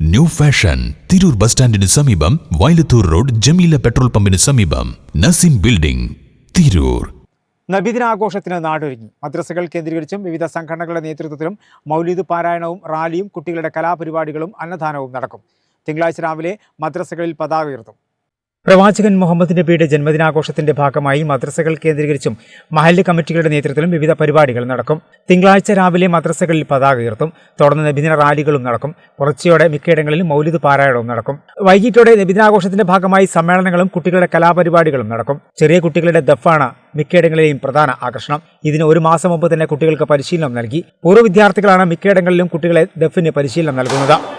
New fashion Tirur bus സ്റ്റാൻഡിന് സമീപം Vayalathur road Jameela petrol പമ്പിന് സമീപം നസീം ബിൽഡിംഗ് തിരൂർ നബിദിനാഘോഷത്തിന് നാടൊരുങ്ങി. മദ്രസകൾ കേന്ദ്രീകരിച്ചും വിവിധ സംഘടനകളുടെ നേതൃത്വത്തിലും മൗലീദ് പാരായണവും റാലിയും കുട്ടികളുടെ കലാപരിപാടികളും അന്നദാനവും നടക്കും. തിങ്കളാഴ്ച രാവിലെ മദ്രസകളിൽ പതാക ഉയർത്തും. പ്രവാചകൻ മുഹമ്മദ് നബിയുടെ ജന്മദിനാഘോഷത്തിന്റെ ഭാഗമായി മദ്രസകൾ കേന്ദ്രീകരിച്ചും മഹല്ല് കമ്മിറ്റികളുടെ നേതൃത്വത്തിലും വിവിധ പരിപാടികൾ നടക്കും. തിങ്കളാഴ്ച രാവിലെ മദ്രസകളിൽ പതാക ഉയർത്തും. തുടർന്ന് നബിദിന റാലികളും നടക്കും. പുറച്ചയോടെ മിക്കയിടങ്ങളിലും മൗലിദ് പാരായണവും നടക്കും. വൈകിട്ടോടെ നബിദിനാഘോഷത്തിന്റെ ഭാഗമായി സമ്മേളനങ്ങളും കുട്ടികളുടെ കലാപരിപാടികളും നടക്കും. ചെറിയ കുട്ടികളുടെ ദഫാണ് മിക്കയിടങ്ങളിലെയും പ്രധാന ആകർഷണം. ഇതിന് ഒരു മാസം മുമ്പ് തന്നെ കുട്ടികൾക്ക് പരിശീലനം നൽകി. പൂർവ വിദ്യാർത്ഥികളാണ് മിക്കയിടങ്ങളിലും കുട്ടികളെ ദഫിന് പരിശീലനം നൽകുന്നത്.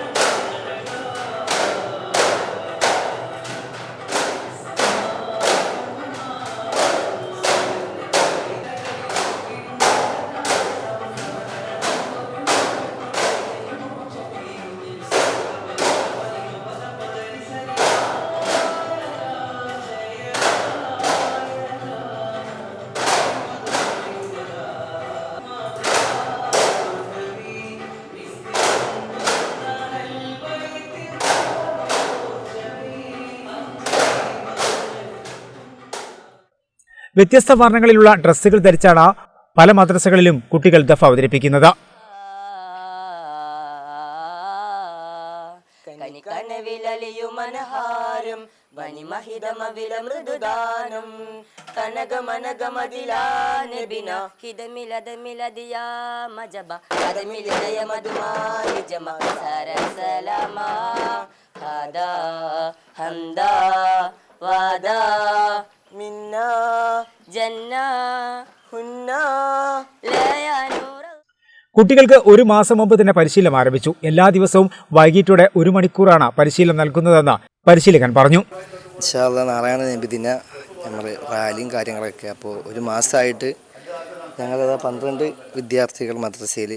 വ്യത്യസ്ത വർണങ്ങളിലുള്ള ഡ്രസ്സുകൾ ധരിച്ചാണ് പല മദ്രസകളിലും കുട്ടികൾ ദഫ് അവതരിപ്പിക്കുന്നത്. മജബ വാദാ മിന്ന ജന്ന ഹുന്ന ലയനൂറ. കുട്ടികൾക്ക് ഒരു മാസം മുമ്പ് തന്നെ പരിശീലനം ആരംഭിച്ചു. എല്ലാ ദിവസവും വൈകിട്ടോടെ ഒരു മണിക്കൂറാണ് പരിശീലനം നൽകുന്നതെന്ന് പരിശീലകൻ പറഞ്ഞു. നാരായണ നാളെയാണ് നബിദിന നമ്മൾ റാലിയും കാര്യങ്ങളൊക്കെ അപ്പോൾ ഒരു മാസമായിട്ട് ഞങ്ങളത് പന്ത്രണ്ട് വിദ്യാർത്ഥികൾ മദ്രസയിൽ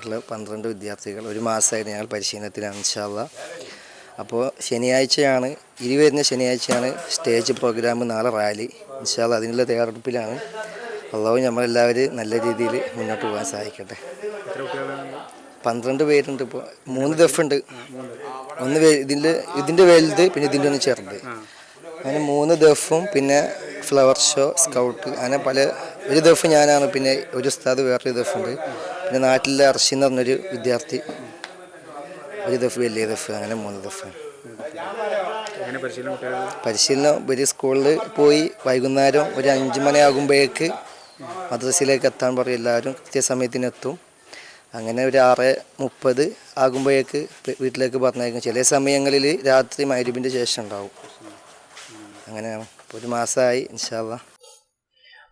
ഉള്ള പന്ത്രണ്ട് വിദ്യാർത്ഥികൾ ഒരു മാസമായിട്ട് ഞങ്ങൾ പരിശീലനത്തിലാണ് ഇൻഷാല്ല അപ്പോൾ ശനിയാഴ്ചയാണ് ഇനി വരുന്ന ശനിയാഴ്ചയാണ് സ്റ്റേജ് പ്രോഗ്രാം നാളെ റാലി. ഇൻഷാൽ അതിനുള്ള തയ്യാറെടുപ്പിലാണ്. അള്ളാഹു നമ്മളെല്ലാവരും നല്ല രീതിയിൽ മുന്നോട്ട് പോകാൻ സഹായിക്കട്ടെ. പന്ത്രണ്ട് പേരുണ്ട് ഇപ്പോൾ. മൂന്ന് ദഫുണ്ട്. ഒന്ന് ഇതിന്റെ ഇതിന്റെ വലുത് പിന്നെ ഇതിന്റെ ഒന്ന് ചെറുത്. അങ്ങനെ മൂന്ന് ദഫും പിന്നെ ഫ്ലവർ ഷോ സ്കൗട്ട് അങ്ങനെ പല ഒരു ദഫ് ഞാനാണ് പിന്നെ ഒരു ഉസ്താദ് വേറൊരു ദഫുണ്ട്. പിന്നെ നാട്ടിലെ അർഷി എന്ന് പറഞ്ഞൊരു വിദ്യാർത്ഥി ഒരു ദഫ് വലിയ ദഫ് അങ്ങനെ മൂന്ന് ദഫ്. പരിശീലനം ഒരു സ്കൂളിൽ പോയി വൈകുന്നേരം ഒരു അഞ്ച് മണിയാകുമ്പോഴേക്ക് മദ്രസയിലേക്ക് എത്താൻ പറയും. എല്ലാവരും കൃത്യസമയത്തിന് എത്തും അങ്ങനെ ഒരു ആറ് മുപ്പത് ആകുമ്പോഴേക്ക് വീട്ടിലേക്ക് പറഞ്ഞേക്കും ചില സമയങ്ങളിൽ രാത്രി മൈരൂപിന്റെ ശേഷം ഉണ്ടാവും. അങ്ങനെ ഒരു മാസമായി ഇൻഷാല്ല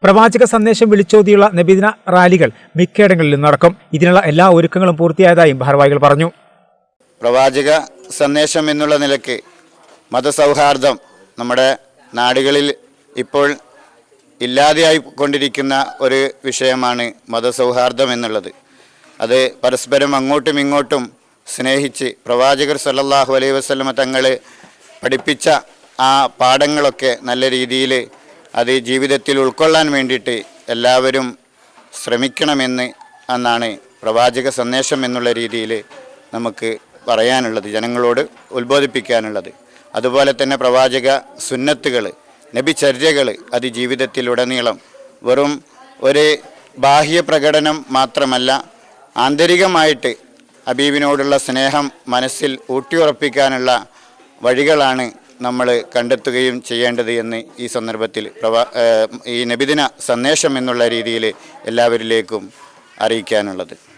പ്രവാചക സന്ദേശം വിളിച്ചോതിയുള്ള നബിദിന റാലികൾ മിക്കയിടങ്ങളിലും നടക്കും. ഇതിനുള്ള എല്ലാ ഒരുക്കങ്ങളും പൂർത്തിയായതായും ഭാരവാഹികൾ പറഞ്ഞു. പ്രവാചക സന്ദേശം എന്നുള്ള നിലയ്ക്ക് മതസൗഹാർദ്ദം നമ്മുടെ നാടുകളിൽ ഇപ്പോൾ ഇല്ലാതെയായി കൊണ്ടിരിക്കുന്ന ഒരു വിഷയമാണ് മതസൗഹാർദ്ദം എന്നുള്ളത്. അത് പരസ്പരം അങ്ങോട്ടും ഇങ്ങോട്ടും സ്നേഹിച്ച് പ്രവാചകർ സല്ലാഹു അലൈഹി വസ്ലമ തങ്ങൾ പഠിപ്പിച്ച ആ പാഠങ്ങളൊക്കെ നല്ല രീതിയിൽ അത് ജീവിതത്തിൽ ഉൾക്കൊള്ളാൻ വേണ്ടിയിട്ട് എല്ലാവരും ശ്രമിക്കണമെന്ന് എന്നാണ് പ്രവാചക സന്ദേശം എന്നുള്ള രീതിയിൽ നമുക്ക് പറയാനുള്ളത് ജനങ്ങളോട് ഉത്ബോധിപ്പിക്കാനുള്ളത്. അതുപോലെ തന്നെ പ്രവാചക സുന്നത്തുകൾ നബിചര്യകൾ അത് ജീവിതത്തിലുടനീളം വെറും ഒരു ബാഹ്യ പ്രകടനം മാത്രമല്ല ആന്തരികമായിട്ട് അബീബിനോടുള്ള സ്നേഹം മനസ്സിൽ ഊട്ടിയുറപ്പിക്കാനുള്ള വഴികളാണ് നമ്മൾ കണ്ടെത്തുകയും ചെയ്യേണ്ടത് എന്ന് ഈ സന്ദർഭത്തിൽ പ്രവാ ഈ നബിദിന സന്ദേശം എന്നുള്ള രീതിയിൽ എല്ലാവരിലേക്കും അറിയിക്കാനുള്ളത്.